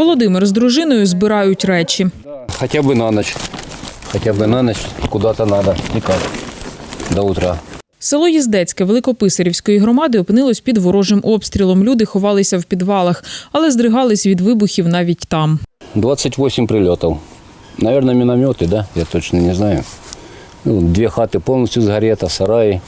Володимир з дружиною збирають речі. Хотя бы на ночь. Хотя бы на ночь куда-то надо. Никак. До утра. Село Їздецьке Великописарівської громади опинилось під ворожим обстрілом. Люди ховалися в підвалах, але здригались від вибухів навіть там. 28 прилетов. Наверное, минометы, да? Я точно не знаю. Ну, две хаты полностью сгорета, сараи,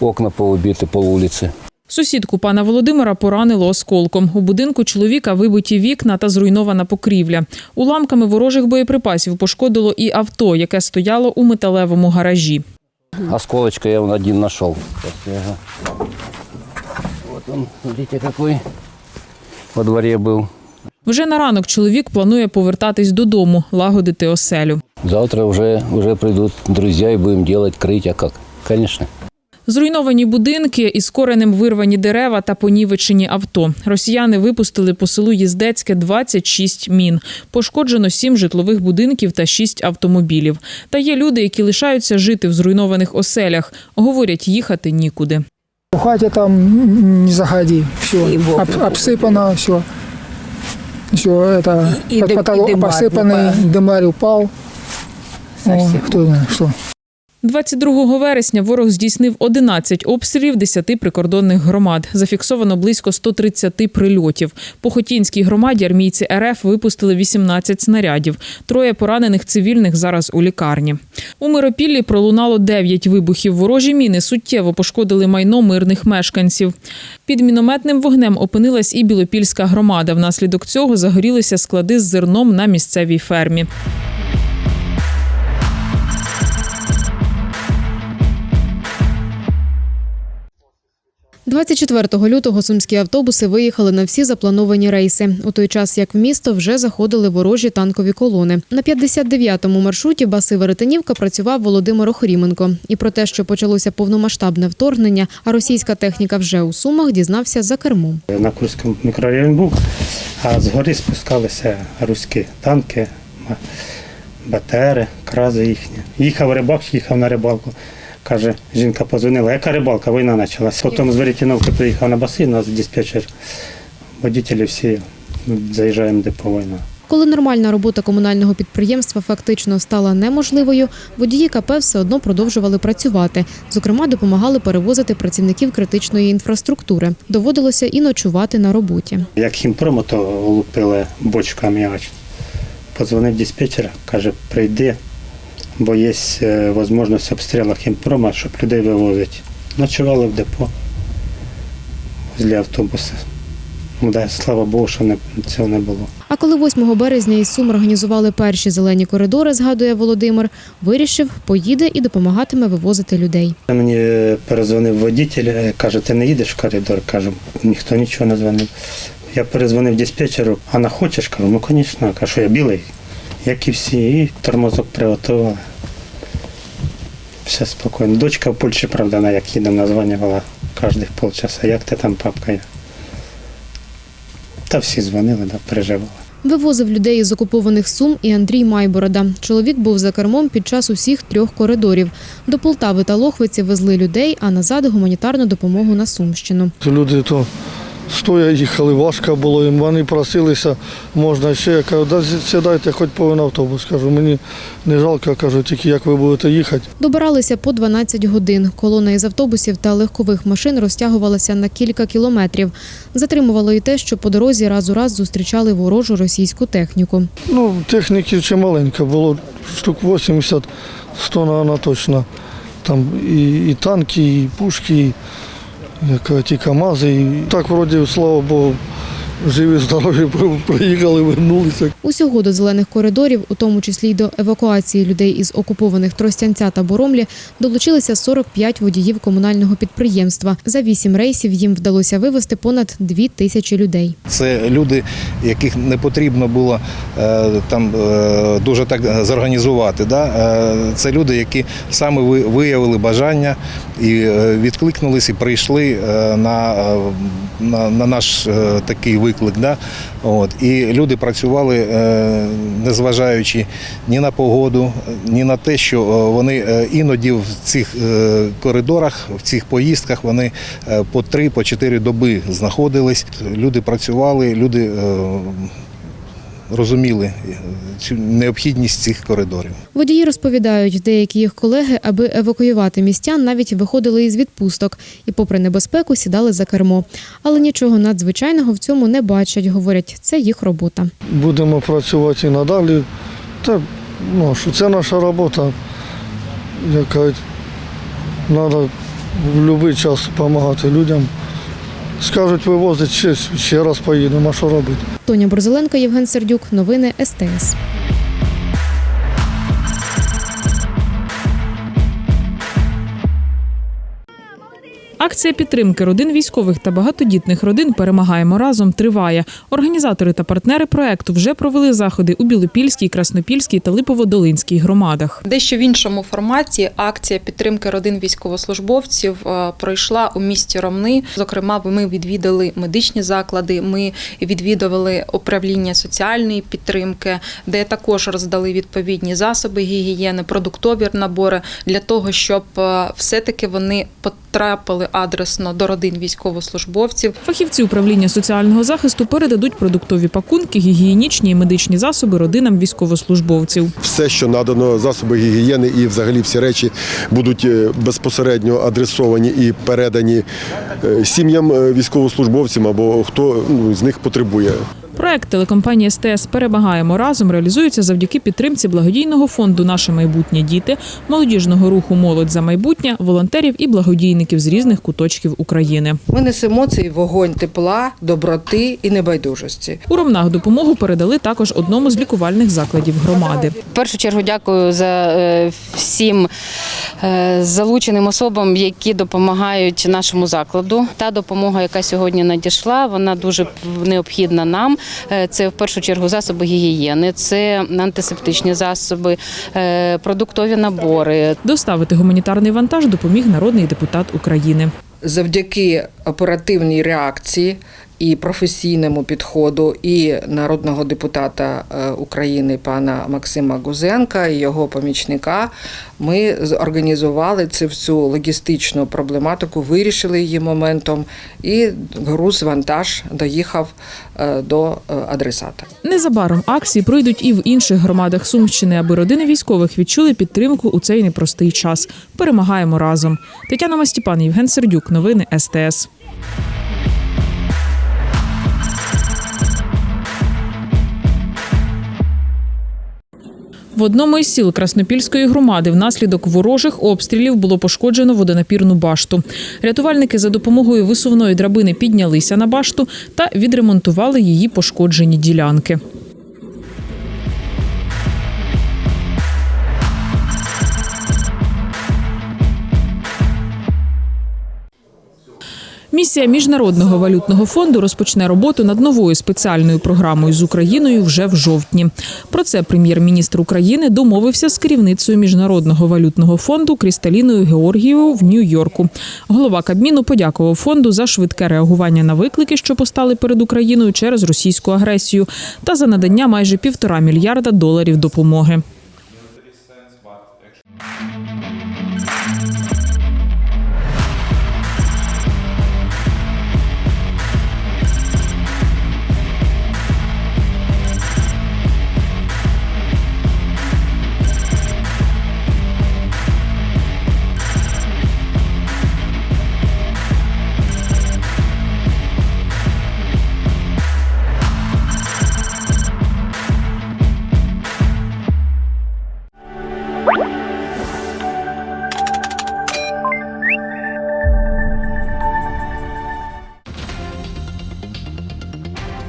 окна поубиты, пол улицы. Сусідку пана Володимира поранило осколком. У будинку чоловіка вибиті вікна та зруйнована покрівля. Уламками ворожих боєприпасів пошкодило і авто, яке стояло у металевому гаражі. Осколочка я вон один нашел. Сейчас я его- Вот он, смотрите, какой во дворе был. Вже на ранок чоловік планує повертатись додому, лагодити оселю. Завтра уже, уже придут друзья и будем делать, крыть, а как? Конечно. Зруйновані будинки, із коренем вирвані дерева та понівечені авто. Росіяни випустили по селу Їздецьке 26 мін. Пошкоджено 7 житлових будинків та 6 автомобілів. Та є люди, які лишаються жити в зруйнованих оселях. Говорять, їхати нікуди. В хаті там м, не заходи, все, И в окна. об, обсыпано, все. Все, это И- и под дым- потолок и дымарь посыпанный, упал. дымарь упал. О, Совсем. кто знает, что. 22 вересня ворог здійснив 11 обстрілів 10 прикордонних громад. Зафіксовано близько 130 прильотів. По Хотінській громаді армійці РФ випустили 18 снарядів. Троє поранених цивільних зараз у лікарні. У Миропіллі пролунало 9 вибухів. Ворожі міни суттєво пошкодили майно мирних мешканців. Під мінометним вогнем опинилась і Білопільська громада. Внаслідок цього загорілися склади з зерном на місцевій фермі. 24 лютого сумські автобуси виїхали на всі заплановані рейси. У той час, як в місто вже заходили ворожі танкові колони. На 59-му маршруті Баси Веретенівка працював Володимир Охріменко. І про те, що почалося повномасштабне вторгнення, а російська техніка вже у Сумах, дізнався за кермом. На Курському мікрорайоні був, а згори спускалися руські танки, БТРи, крази їхні. Їхав рибак, їхав на рибалку. Каже, жінка позвонила, яка рибалка, війна почалася. Потім з Веретіновки приїхав на басейн, нас диспетчер, водителі всі заїжджаємо де по війна. Коли нормальна робота комунального підприємства фактично стала неможливою, водії КП все одно продовжували працювати. Зокрема, допомагали перевозити працівників критичної інфраструктури. Доводилося і ночувати на роботі. Як хімпромо, то лупили бочку аміач. Позвонив диспетчер, каже, прийди, бо є е, можливість обстрілу хімпрома, щоб людей вивозити. Ночували в депо возле автобуса. Ну, да, слава Богу, що не, цього не було. А коли 8 березня із Сум організували перші зелені коридори, згадує Володимир, вирішив, поїде і допомагатиме вивозити людей. Мені е, перезвонив водитель, е, каже, ти не їдеш в коридор? Кажу, ніхто нічого не дзвонив. Я перезвонив диспетчеру, а на хочеш? Кажу, ну звісно, кажу, що я білий, як і всі, і тормозок приготували. Все спокійно. Дочка в Польщі, правда, вона як їде, названювала кожних полчаса. Як ти там, папка? Та всі дзвонили, да, переживали. Вивозив людей із окупованих Сум і Андрій Майборода. Чоловік був за кермом під час усіх трьох коридорів. До Полтави та Лохвиці везли людей, а назад гуманітарну допомогу на Сумщину. Люди то стоя їхали, важко було їм. Вони просилися, можна ще. Я кажу, да сідайте хоч повен автобус. Кажу, мені не жалко, кажу, тільки як ви будете їхати. Добиралися по 12 годин. Колона із автобусів та легкових машин розтягувалася на кілька кілометрів. Затримувало і те, що по дорозі раз у раз зустрічали ворожу російську техніку. Ну, техніки ще маленько, було штук 80, 100, наверное, точно. Там і, і танки, і пушки, і як ті КАМАЗи. І так, вроді, слава Богу, живі, здорові, приїхали, вернулися. Усього до зелених коридорів, у тому числі й до евакуації людей із окупованих Тростянця та Боромлі, долучилися 45 водіїв комунального підприємства. За вісім рейсів їм вдалося вивезти понад дві тисячі людей. Це люди, яких не потрібно було е, там е, дуже так зорганізувати. Да? Е, Це люди, які саме ви- виявили бажання і відкликнулись, і прийшли на, на, на наш е, такий виклик. Да? От. І люди працювали, е, незважаючи ні на погоду, ні на те, що е, вони е, іноді в цих е, коридорах, в цих поїздках вони е, по три, по чотири доби знаходились. Люди працювали, люди е, розуміли е, цю необхідність цих коридорів. Водії розповідають, деякі їх колеги, аби евакуювати містян, навіть виходили із відпусток і, попри небезпеку, сідали за кермо. Але нічого надзвичайного в цьому не бачать. Говорять, це їх робота. Будемо працювати і надалі. Та, ну, що це наша робота, яка треба в будь-який час допомагати людям. Скажуть, вивозить ще, ще раз поїдемо, а що робити? Тоня Борзеленко, Євген Сердюк. Новини СТС. Акція підтримки родин військових та багатодітних родин Перемагаємо разом триває. Організатори та партнери проекту вже провели заходи у Білопільській, Краснопільській та Липоводолинській громадах. Дещо в іншому форматі акція підтримки родин військовослужбовців е, пройшла у місті Ромни. Зокрема, ми відвідали медичні заклади. Ми відвідували управління соціальної підтримки, де також роздали відповідні засоби гігієни, продуктові набори для того, щоб е, все-таки вони потрапили адресно до родин військовослужбовців. Фахівці управління соціального захисту передадуть продуктові пакунки, гігієнічні і медичні засоби родинам військовослужбовців. все, що надано засоби гігієни, і взагалі всі речі будуть е, безпосередньо адресовані і передані е, сім'ям е, військовослужбовцям або хто ну, з них потребує. Проект телекомпанії СТС Перемагаємо разом реалізується завдяки підтримці благодійного фонду Наше майбутнє діти, молодіжного руху Молодь за майбутнє, волонтерів і благодійників з різних куточків України. Ми несемо цей вогонь тепла, доброти і небайдужості. У Ромнах допомогу передали також одному з лікувальних закладів громади. В першу чергу дякую за е, всім е, залученим особам, які допомагають нашому закладу. Та допомога, яка сьогодні надійшла, вона дуже необхідна нам. Е, Це в першу чергу засоби гігієни, це антисептичні засоби, е, продуктові набори, Доставити гуманітарний вантаж допоміг народний депутат України. Завдяки оперативній реакції і професійному підходу і народного депутата е, України пана Максима Гузенка і його помічника ми організували цю всю логістичну проблематику, вирішили її моментом, і груз вантаж доїхав е, до е, адресата. Незабаром акції пройдуть і в інших громадах Сумщини, аби родини військових відчули підтримку у цей непростий час. Перемагаємо разом. Тетяна Мастіпан, Євген Сердюк. Новини СТС. В одному із сіл Краснопільської громади внаслідок ворожих обстрілів було пошкоджено водонапірну башту. Рятувальники за допомогою висувної драбини піднялися на башту та відремонтували її пошкоджені ділянки. Місія міжнародного валютного фонду розпочне роботу над новою спеціальною програмою з Україною вже в жовтні. Про це прем'єр-міністр України домовився з керівницею міжнародного валютного фонду Крісталіною Георгієвою в Нью-Йорку. Голова Кабміну подякував фонду за швидке реагування на виклики, що постали перед Україною через російську агресію, та за надання майже півтора мільярда доларів допомоги.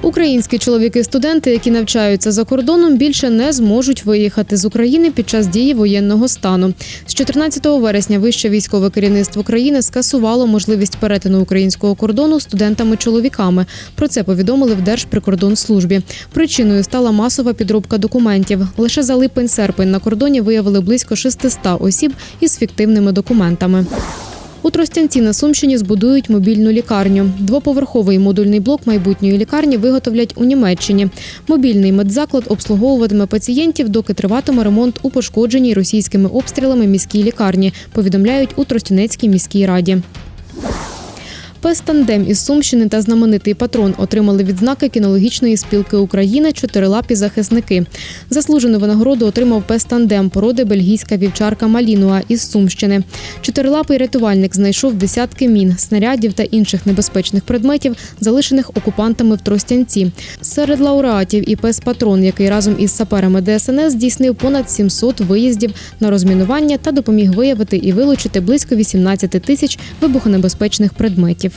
Українські чоловіки-студенти, які навчаються за кордоном, більше не зможуть виїхати з України під час дії воєнного стану. З 14 вересня вище військове керівництво країни скасувало можливість перетину українського кордону студентами-чоловіками. Про це повідомили в Держприкордонслужбі. Причиною стала масова підробка документів. Лише за липень-серпень на кордоні виявили близько 600 осіб із фіктивними документами. У Тростянці на Сумщині збудують мобільну лікарню. Двоповерховий модульний блок майбутньої лікарні виготовлять у Німеччині. Мобільний медзаклад обслуговуватиме пацієнтів, доки триватиме ремонт у пошкодженій російськими обстрілами міській лікарні. Повідомляють у Тростянецькій міській раді. Пес тандем із Сумщини та знаменитий патрон отримали відзнаки кінологічної спілки України чотирилапі захисники. Заслужену винагороду отримав пес тандем породи бельгійська вівчарка Малінуа із Сумщини. Чотирилапий рятувальник знайшов десятки мін, снарядів та інших небезпечних предметів, залишених окупантами в Тростянці. Серед лауреатів і пес патрон, який разом із саперами ДСНС здійснив понад 700 виїздів на розмінування та допоміг виявити і вилучити близько 18 тисяч вибухонебезпечних предметів.